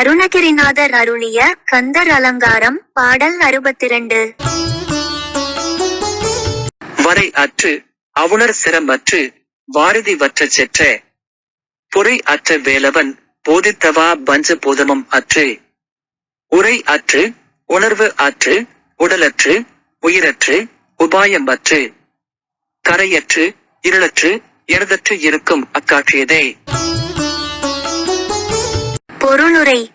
அருணகிரிநாதர் அருளிய கந்தர் அலங்காரம் பாடல் அறுபத்திரண்டு. வரை அற்று அவுணர் சிரமற்று வாரதி வற்ற செற்ற. பொறை அற்ற வேலவன் போதித்தவா பஞ்ச போதமம் அற்று. உரை அற்று உணர்வு அற்று உடலற்று உயிரற்று உபாயம் அற்று கரையற்று இருளற்று எனதற்று இருக்கும் அக்காற்றியதே. பொருளுரை.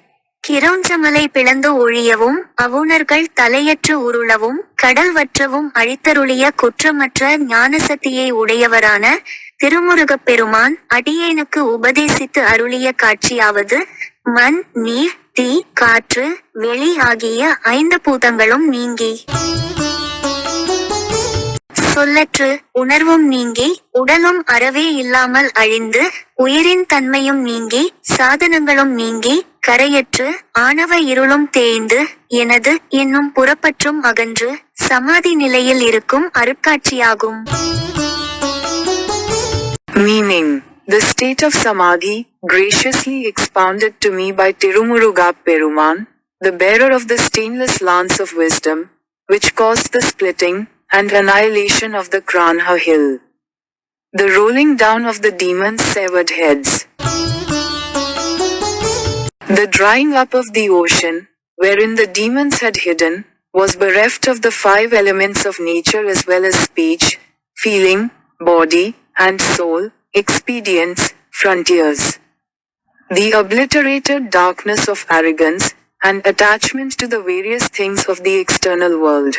கிரௌஞ்சமலை பிளந்து ஒழியவும் அவுணர்கள் தலையற்று உருளவும் கடல் வற்றவும் அழித்தருளிய குற்றமற்ற ஞானசக்தியை உடையவரான திருமுருகப் பெருமான் அடியேனுக்கு உபதேசித்து அருளிய காட்சியாவது மண் நீர் தீ காற்று வெளி ஆகிய ஐந்து பூதங்களும் நீங்கி. சொல்லற்று உணர்வும் நீங்கி உடலும் அறவே இல்லாமல் அழிந்து உயிரின் தன்மையும் நீங்கி சாதனங்களும் நீங்கி கரையற்று ஆணவ இருளும் தேய்ந்து எனது என்னும் புறப்பற்றும் அகன்று சமாதி நிலையில் இருக்கும் அருட்காட்சியாகும் meaning the state of Samadhi, graciously expounded to me by Tirumuruga Peruman, the bearer of the stainless lance of wisdom, which caused the splitting and annihilation of the Kranha hill. The rolling down of the demons' severed heads. The drying up of the ocean, wherein the demons had hidden, was bereft of the five elements of nature as well as speech, feeling, body, and soul, expedients, frontiers. The obliterated darkness of arrogance and attachment to the various things of the external world.